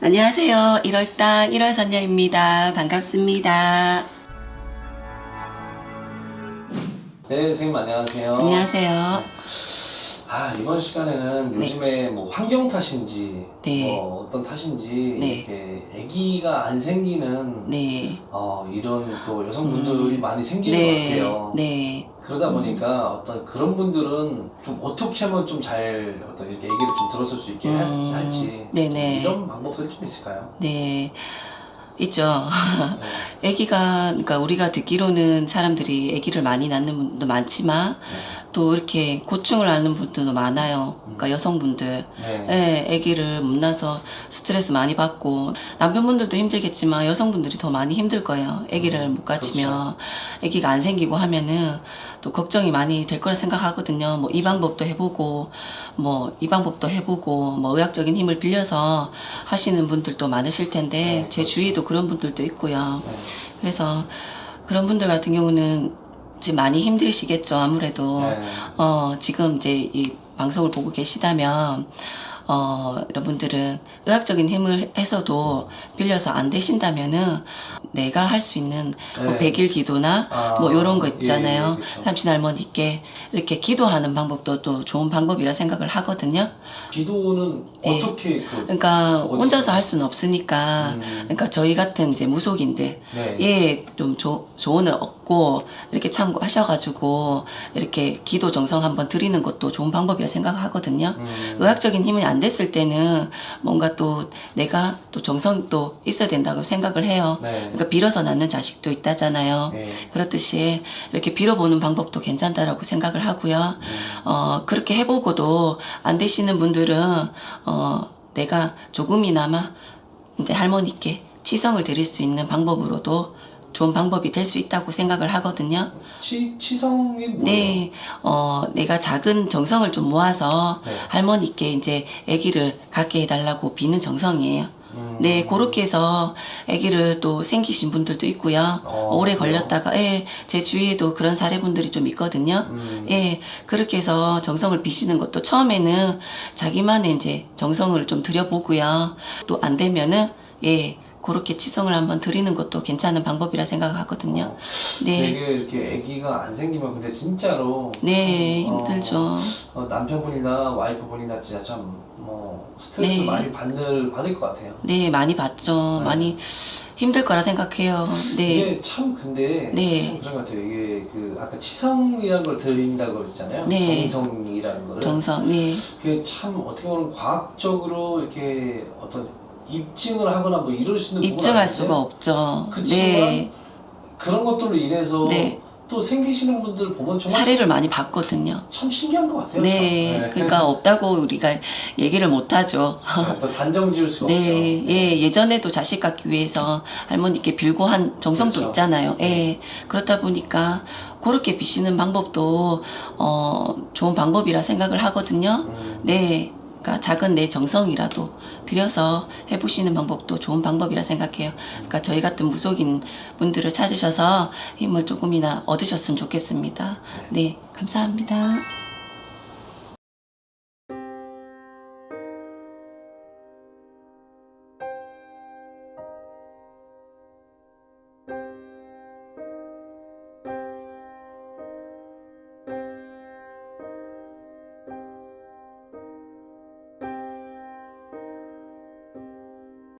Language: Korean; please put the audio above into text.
안녕하세요. 1월당 1월 선녀입니다. 반갑습니다. 네, 선생님 안녕하세요. 안녕하세요. 아, 이번 시간에는 요즘에 뭐 환경 탓인지 네. 뭐 어떤 탓인지 네. 이렇게 아기가 안 생기는 네. 어, 이런 또 여성분들이 많이 생기는 것 네. 같아요. 네. 그러다 보니까 어떤 그런 분들은 좀 어떻게 하면 좀 잘 어떤 이렇게 얘기를 좀 들었을 수 있게 할- 음, 할지 네네. 이런 방법들이 좀 있을까요? 네. 있죠. 네. 아기가, 그러니까 우리가 듣기로는 사람들이 아기를 많이 낳는 분도 많지만 또 이렇게 고충을 앓는 분들도 많아요. 그러니까 여성분들. 네. 예, 아기를 못 낳아서 스트레스 많이 받고 남편분들도 힘들겠지만 여성분들이 더 많이 힘들 거예요. 아기를 음, 못 가지면 아기가 안 생기고 하면은 또 걱정이 많이 될 거라 생각하거든요. 뭐 이 방법도 해보고 뭐 이 방법도 해보고 뭐 의학적인 힘을 빌려서 하시는 분들도 많으실 텐데 네, 제 그렇죠. 주위에도 그런 분들도 있고요. 네. 그래서 그런 분들 같은 경우는 지금 많이 힘드시겠죠. 아무래도 네. 어, 지금 이제 이 방송을 보고 계시다면, 어, 여러분들은 의학적인 힘을 해서도 빌려서 안 되신다면은 내가 할 수 있는 뭐 네. 백일 기도나 아, 뭐 요런 거 예, 있잖아요. 예, 그쵸. 삼신 할머니께 이렇게 기도하는 방법도 또 좋은 방법이라 생각을 하거든요. 기도는 네. 어떻게 그 그러니까 어디서? 혼자서 할 수는 없으니까, 음. 그러니까 저희 같은 이제 무속인들, 네. 예, 좀 조, 조언을 얻고 이렇게 참고하셔가지고 이렇게 기도 정성 한번 드리는 것도 좋은 방법이라 생각하거든요. 음. 의학적인 힘이 안 됐을 때는 뭔가 또 내가 또 정성도 있어야 된다고 생각을 해요. 네. 그러니까 빌어서 낳는 자식도 있다잖아요. 네. 그렇듯이 이렇게 빌어보는 방법도 괜찮다라고 생각을 하고요. 음. 어, 그렇게 해보고도 안 되시는 분들은, 어, 내가 조금이나마 이제 할머니께 치성을 드릴 수 있는 방법으로도 좋은 방법이 될 수 있다고 생각을 하거든요. 치, 치성이 뭐예요? 네, 어, 내가 작은 정성을 좀 모아서 네. 할머니께 이제 아기를 갖게 해달라고 비는 정성이에요. 음. 네, 그렇게 해서 아기를 또 생기신 분들도 있고요. 어, 오래 그래요? 걸렸다가, 예, 제 주위에도 그런 사례분들이 좀 있거든요. 음. 예, 그렇게 해서 정성을 비시는 것도 처음에는 자기만의 이제 정성을 좀 들여보고요. 또 안 되면은, 예, 그렇게 치성을 한번 드리는 것도 괜찮은 방법이라 생각하거든요. 어, 네. 되게 이렇게 아기가 안 생기면 근데 진짜로 네, 어, 힘들죠. 어, 남편분이나 와이프분이나 진짜 참 뭐 스트레스 네. 많이 받을 받을 것 같아요. 네, 많이 봤죠. 네. 많이 힘들 거라 생각해요. 네. 이게 참 근데 네. 참 그런 것 같아요. 이게 그 아까 치성이라는 걸 드린다고 그랬잖아요. 네. 정성이라는 거를. 정성, 네. 그게 참 어떻게 보면 과학적으로 이렇게 어떤 입증을 하거나 뭐 이럴 수 있는 입증할 아닌데 수가 없죠. 그치만 네. 그런 것들로 인해서 네. 또 생기시는 분들 보면 정말 사례를 많이 봤거든요. 참 신기한 것 같아요. 네. 참. 그러니까 없다고 우리가 얘기를 못 하죠. 또 단정 지을 수가 네, 없죠. 예, 예전에도 자식 갖기 위해서 할머니께 빌고 한 정성도 그렇죠. 있잖아요. 예, 그렇다 보니까 그렇게 비시는 방법도 어 좋은 방법이라 생각을 하거든요. 음. 네, 그러니까 작은 내 정성이라도 들여서 해보시는 방법도 좋은 방법이라 생각해요. 그러니까 저희 같은 무속인 분들을 찾으셔서 힘을 조금이나 얻으셨으면 좋겠습니다. 네, 감사합니다.